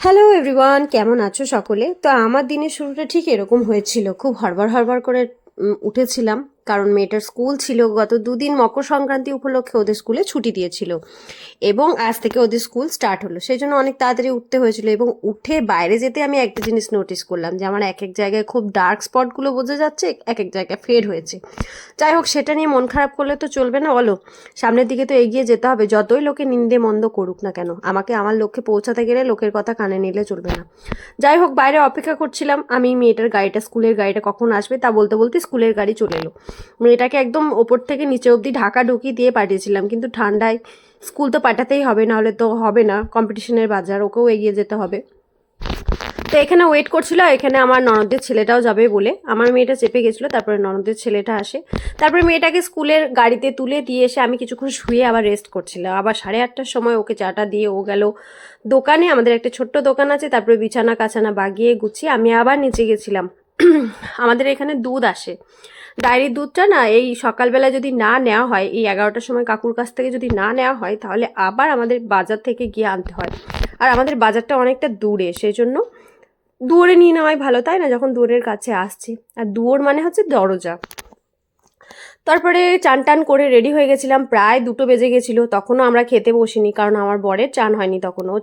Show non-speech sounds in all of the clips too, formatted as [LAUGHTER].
Hello everyone কেমন আছো সকলে? তো আমার দিনের শুরুটা ঠিক এরকম হয়েছিল। খুব হড়বড় হড়বড় করে উঠেছিলাম। কারণ মেয়েটার স্কুল ছিল গত দুদিন মকর সংক্রান্তি উপলক্ষে ওদের স্কুলে ছুটি দিয়েছিল। এবং আজ থেকে ওদের স্কুল স্টার্ট হলো। সেই জন্য অনেক তাড়াতাড়ি উঠতে হয়েছিল এবং উঠে বাইরে যেতে আমি একটা জিনিস নোটিস করলাম যে আমার এক এক জায়গায় খুব ডার্ক স্পটগুলো বোঝা যাচ্ছে, এক এক জায়গায় ফেড হয়েছে। যাই হোক, সেটা নিয়ে মন খারাপ করলে তো চলবে না, বলো? সামনের দিকে তো এগিয়ে যেতে হবে, যতই লোকে নিন্দে মন্দ করুক না কেন, আমাকে আমার লক্ষ্যে পৌঁছাতে গেলে লোকের কথা কানে নিলে চলবে না। যাই হোক, বাইরে অপেক্ষা করছিলাম, আমি মেয়েটার গাড়িটা, স্কুলের গাড়িটা কখন আসবে তা বলতে বলতে স্কুলের গাড়ি চলে এলো। মেয়েটাকে একদম ওপর থেকে নিচে অবধি ঢাকা ঢুকিয়ে দিয়ে পাঠিয়েছিলাম। কিন্তু ঠান্ডায় স্কুল তো পাঠাতেই হবে, নাহলে তো হবে না। কম্পিটিশনের বাজার, ওকেও এগিয়ে যেতে হবে। তো এখানে ওয়েট করছিল, এখানে আমার ননদের ছেলেটাও যাবে বলে। আমার মেয়েটা চেপে গেছিল, তারপরে ননদের ছেলেটা আসে। তারপরে মেয়েটাকে স্কুলের গাড়িতে তুলে দিয়ে এসে আমি কিছুক্ষণ শুয়ে আবার রেস্ট করছিলাম। আবার সাড়ে আটটার সময় ওকে চাটা দিয়ে ও গেল দোকানে। আমাদের একটা ছোট্ট দোকান আছে, তারপরে বিছানা কাছানা বাগিয়ে গুছিয়ে আমি আবার নিচে গেছিলাম। [CLEARS THROAT] আমাদের এখানে দুধ আসে। ডায়েরির দুধটা না, এই সকালবেলা যদি না নেওয়া হয়, এই এগারোটার সময় কাকুর কাছ থেকে যদি না নেওয়া হয়, তাহলে আবার আমাদের বাজার থেকে গিয়ে আনতে হয়। আর আমাদের বাজারটা অনেকটা দূরে সেই জন্য দূরে নিয়ে নেওয়াই ভালো, তাই না? যখন দূরের কাছে আসছি। আর দুয়োর মানে হচ্ছে দরজা। তারপরে চান টান করে রেডি হয়ে গেছিলাম, প্রায় দুটো বেজে গেছিল, তখনও আমরা খেতে বসিনি, কারণ আমার বরের চান হয়নি তখনও।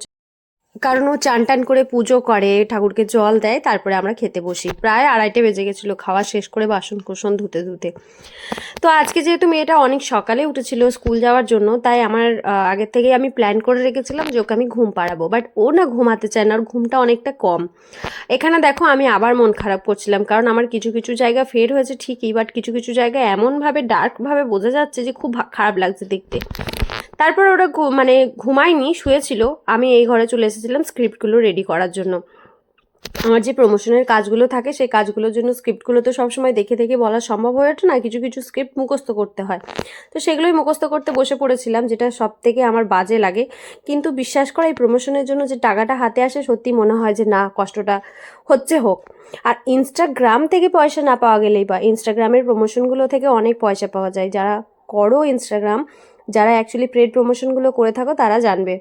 কারণ ও চান টান করে পুজো করে, ঠাকুরকে জল দেয়, তারপরে আমরা খেতে বসি। প্রায় আড়াইটে বেজে গেছিল, খাওয়া শেষ করে বাসন কোসন ধুতে ধুতে। তো আজকে যেহেতু মেয়েটা অনেক সকালে উঠেছিল স্কুল যাওয়ার জন্য, তাই আমার আগের থেকেই আমি প্ল্যান করে রেখেছিলাম যে ওকে আমি ঘুম পাড়াবো। বাট ও না ঘুমাতে চায় না, ওর ঘুমটা অনেকটা কম। এখানে দেখো আমি আবার মন খারাপ করছিলাম, কারণ আমার কিছু কিছু জায়গা ফের হয়েছে ঠিকই, বাট কিছু কিছু জায়গা এমনভাবে ডার্কভাবে বোঝা যাচ্ছে যে খুব খারাপ লাগছে দেখতে। তারপর ওরা মানে ঘুমায়নি, শুয়েছিল। আমি এই ঘরে চলে এসেছিলাম স্ক্রিপ্টগুলো রেডি করার জন্য। আমার যে প্রমোশনের কাজগুলো থাকে, সেই কাজগুলোর জন্য স্ক্রিপ্টগুলো তো সবসময় দেখে দেখে বলা সম্ভব হয়ে ওঠে না, কিছু কিছু স্ক্রিপ্ট মুখস্থ করতে হয়। তো সেগুলোই মুখস্থ করতে বসে পড়েছিলাম, যেটা সব থেকে আমার বাজে লাগে। কিন্তু বিশ্বাস করা, এই প্রমোশনের জন্য যে টাকাটা হাতে আসে, সত্যি মনে হয় যে না, কষ্টটা হচ্ছে হোক। আর ইনস্টাগ্রাম থেকে পয়সা না পাওয়া গেলেই বা ইনস্টাগ্রামের প্রমোশনগুলো থেকে অনেক পয়সা পাওয়া যায়। যারা করো ইনস্টাগ্রাম যারা অ্যাকচুয়ালি পেড প্রমোশনগুলো করে থাকো তারা জানবে।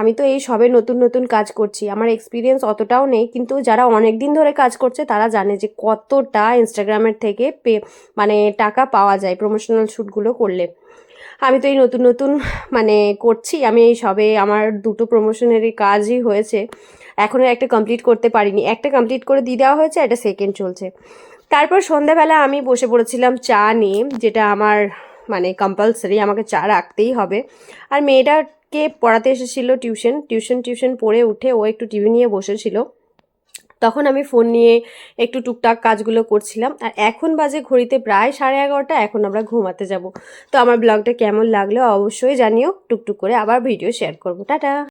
আমি তো এই সবে নতুন নতুন কাজ করছি। আমার এক্সপিরিয়েন্স অতটাও নেই, কিন্তু যারা অনেক দিন ধরে কাজ করছে তারা জানে যে কতটা ইনস্টাগ্রামের থেকে পে মানে টাকা পাওয়া যায় প্রমোশনাল শ্যুটগুলো করলে। আমি তো এই নতুন নতুন মানে করছি। আমি এই সবে আমার দুটো প্রমোশনেরই কাজই হয়েছে। এখনও একটা কমপ্লিট করতে পারিনি। একটা কমপ্লিট করে দিয়ে দেওয়া হয়েছে, একটা সেকেন্ড চলছে। তারপর সন্ধ্যাবেলা আমি বসে পড়েছিলাম চা নিয়ে, যেটা আমার মানে কম্পালসারি আমাকে চা রাখতেই হবে। আর মেয়েটাকে পড়াতে এসেছিল টিউশন টিউশন টিউশন পড়ে উঠে ও একটু টিভি নিয়ে বসেছিল। তখন আমি ফোন নিয়ে একটু টুকটাক কাজগুলো করছিলাম। আর এখন বাজে ঘড়িতে প্রায় সাড়ে এগারোটা, এখন আমরা ঘুমাতে যাব। তো আমার ব্লগটা কেমন লাগল অবশ্যই জানিও। টুকটুক করে আবার ভিডিও শেয়ার করব। টাটা!